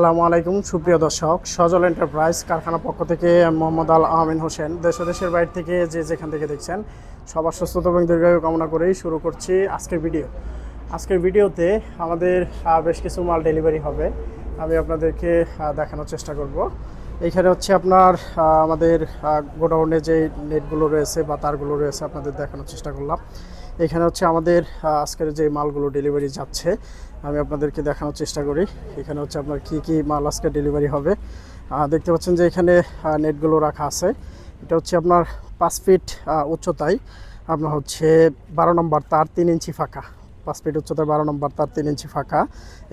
আসসালামু আলাইকুম, সুপ্রিয় দর্শক। সজল এন্টারপ্রাইজ কারখানা পক্ষ থেকে মোহাম্মদ আল আমিন হোসেন। দেশ দেশের বাইরে থেকে যে যেখান থেকে দেখছেন, সবার সুস্থতা এবং দীর্ঘায়ু কামনা করেই শুরু করছি আজকের ভিডিও। আজকের ভিডিওতে আমাদের বেশ কিছু মাল ডেলিভারি হবে। আমি আপনাদেরকে দেখানোর চেষ্টা করব। এইখানে হচ্ছে আপনার আমাদের গোডাউনে যে নেটগুলো রয়েছে বা তারগুলো রয়েছে আপনাদের দেখানোর চেষ্টা করলাম। এখানে হচ্ছে আমাদের আজকের যে মালগুলো ডেলিভারি যাচ্ছে, আমি আপনাদেরকে দেখানোর চেষ্টা করি। এখানে হচ্ছে আপনার কি কি মাল আজকে ডেলিভারি হবে। দেখতে পাচ্ছেন যে এখানে নেটগুলো রাখা আছে। এটা হচ্ছে আপনার পাঁচ ফিট উচ্চতায় আপনার হচ্ছে বারো নম্বর তার তিন ইঞ্চি ফাঁকা। পাঁচ ফিট উচ্চতায় বারো নম্বর তার তিন ইঞ্চি ফাঁকা।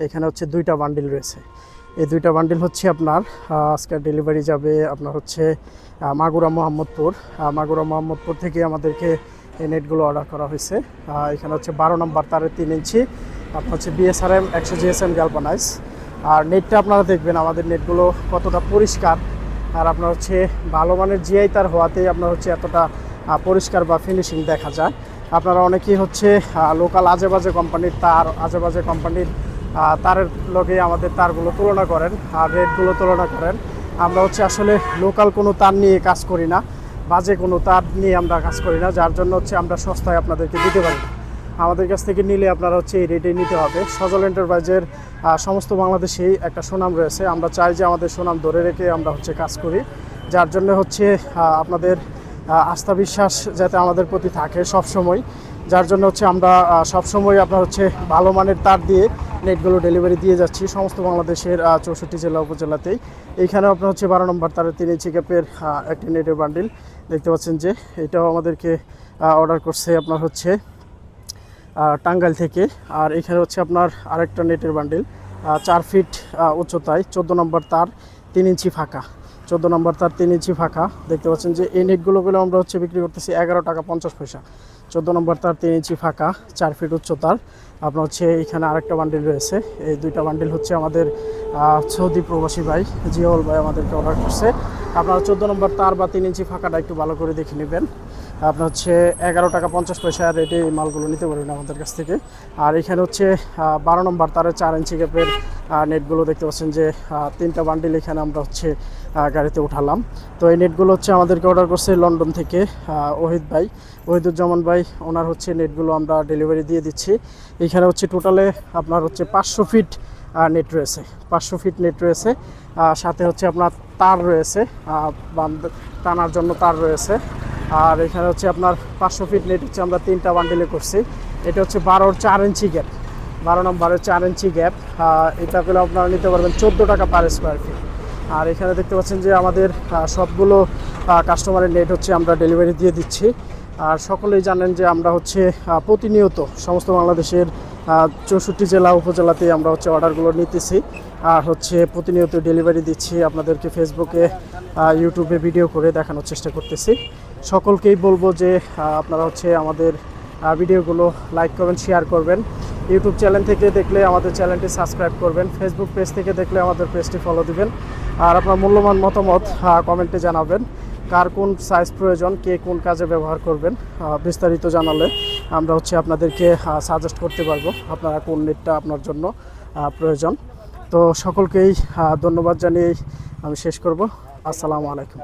এখানে হচ্ছে দুইটা বান্ডিল রয়েছে। এই দুইটা বান্ডিল হচ্ছে আপনার আজকে ডেলিভারি যাবে আপনার হচ্ছে মাগুরা মোহাম্মদপুর। মাগুরা মোহাম্মদপুর থেকে আমাদেরকে এই নেটগুলো অর্ডার করা হয়েছে। এখানে হচ্ছে বারো নম্বর তারের তিন ইঞ্চি, আপনার হচ্ছে বিএসআরএম একশো জিএসএম গ্যালপানাইজ আর নেটটা আপনারা দেখবেন, আমাদের নেটগুলো কতটা পরিষ্কার। আর আপনার হচ্ছে ভালো মানের জিআই তার হওয়াতেই আপনার হচ্ছে এতটা পরিষ্কার বা ফিনিশিং দেখা যায়। আপনারা অনেকেই হচ্ছে লোকাল আজে বাজে কোম্পানির তার আজে বাজে কোম্পানির তারের লগে আমাদের তারগুলো তুলনা করেন আর রেটগুলো তুলনা করেন। আমরা হচ্ছে আসলে লোকাল কোনো তার নিয়ে কাজ করি না, বাজে কোনো তার নিয়ে আমরা কাজ করি না, যার জন্য হচ্ছে আমরা সস্তায় আপনাদেরকে দিতে পারি। আমাদের কাছ থেকে নিলে আপনারা হচ্ছে এই রেটে নিতে হবে। সজল এন্টারপ্রাইজের সমস্ত বাংলাদেশেই একটা সুনাম রয়েছে। আমরা চাই যে আমাদের সুনাম ধরে রেখে আমরা হচ্ছে কাজ করি, যার জন্য হচ্ছে আপনাদের আস্থা বিশ্বাস যাতে আমাদের প্রতি থাকে সব সময় যার জন্য হচ্ছে আমরা সবসময় আপনার হচ্ছে ভালো মানের তার দিয়ে নেটগুলো ডেলিভারি দিয়ে যাচ্ছি সমস্ত বাংলাদেশের চৌষট্টি জেলা উপজেলাতেই। এইখানে আপনার হচ্ছে বারো নম্বর তারের তিন ইঞ্চি ক্যাপের একটি নেটের বান্ডিল দেখতে পাচ্ছেন যে এটাও আমাদেরকে অর্ডার করছে আপনার হচ্ছে টাঙ্গাইল থেকে। আর এখানে হচ্ছে আপনার আরেকটা নেটের বান্ডিল চার ফিট উচ্চতায়, চোদ্দ নম্বর তার তিন ইঞ্চি ফাঁকা। চোদ্দ নম্বর তার তিন ইঞ্চি ফাঁকা। দেখতে পাচ্ছেন যে এই নেটগুলোগুলো আমরা হচ্ছে বিক্রি করতেছি এগারো টাকা পঞ্চাশ পয়সা। চোদ্দ নম্বর তার তিন ইঞ্চি ফাঁকা, চার ফিট উচ্চতার। আপনার হচ্ছে এখানে আরেকটা বান্ডিল রয়েছে। এই দুইটা বান্ডিল হচ্ছে আমাদের সৌদি প্রবাসী ভাই জিওল ভাই আমাদেরকে অর্ডার করছে। আপনারা চোদ্দ নম্বর তার বা তিন ইঞ্চি ফাঁকাটা একটু ভালো করে দেখে নেবেন। আপনার হচ্ছে এগারো টাকা পঞ্চাশ পয়সা রেটে এই মালগুলো নিতে পারবেন আমাদের কাছ থেকে। আর এখানে হচ্ছে বারো নম্বর তারের চার ইঞ্চি গ্যাপের নেটগুলো দেখতে পাচ্ছেন যে তিনটা বান্ডিল এখানে আমরা হচ্ছে গাড়িতে উঠালাম। তো এই নেটগুলো হচ্ছে আমাদেরকে অর্ডার করছে লন্ডন থেকে ওহিদ ভাই। ওহিদুজ্জামান ভাই, ওনার হচ্ছে নেটগুলো আমরা ডেলিভারি দিয়ে দিচ্ছি। এখানে হচ্ছে টোটালে আপনার হচ্ছে পাঁচশো ফিট নেট রয়েছে। পাঁচশো ফিট নেট রয়েছে। সাথে হচ্ছে আপনার তার রয়েছে। টানার জন্য তার রয়েছে। আর এখানে হচ্ছে আপনার পাঁচশো ফিট নেট হচ্ছে আমরা তিনটা বান্ডিলে করছি। এটা হচ্ছে বারোর চার ইঞ্চি গ্যাপ বারো নম্বরের চার ইঞ্চি গ্যাপ এটা পেলে আপনারা নিতে পারবেন চোদ্দ টাকা পার স্কোয়ার ফিট আর এখানে দেখতে পাচ্ছেন যে আমাদের সবগুলো কাস্টমারের নেট হচ্ছে আমরা ডেলিভারি দিয়ে দিচ্ছি। আর সকলেই জানেন যে আমরা হচ্ছে প্রতিনিয়ত সমস্ত বাংলাদেশের চৌষট্টি জেলা উপজেলাতে আমরা হচ্ছে অর্ডারগুলো নিতেছি। আর হচ্ছে প্রতিনিয়ত ডেলিভারি দিচ্ছি, আপনাদেরকে ফেসবুকে ইউটিউবে ভিডিও করে দেখানোর চেষ্টা করতেছি। সকলকেই বলব যে আপনারা হচ্ছে আমাদের ভিডিওগুলো লাইক করবেন শেয়ার করবেন। ইউটিউব চ্যানেল থেকে দেখলে আমাদের চ্যানেলটি সাবস্ক্রাইব করবেন। ফেসবুক পেজ থেকে দেখলে আমাদের পেজটি ফলো দিবেন। আর আপনার মূল্যবান মতামত কমেন্টে জানাবেন। কার কোন সাইজ প্রয়োজন, কে কোন কাজে ব্যবহার করবেন বিস্তারিত জানালে আমরা হচ্ছে আপনাদেরকে সাজেস্ট করতে পারব আপনারা কোন নেটটা আপনার জন্য প্রয়োজন। তো সকলকেই ধন্যবাদ জানিয়ে আমি শেষ করব। আসসালামু আলাইকুম।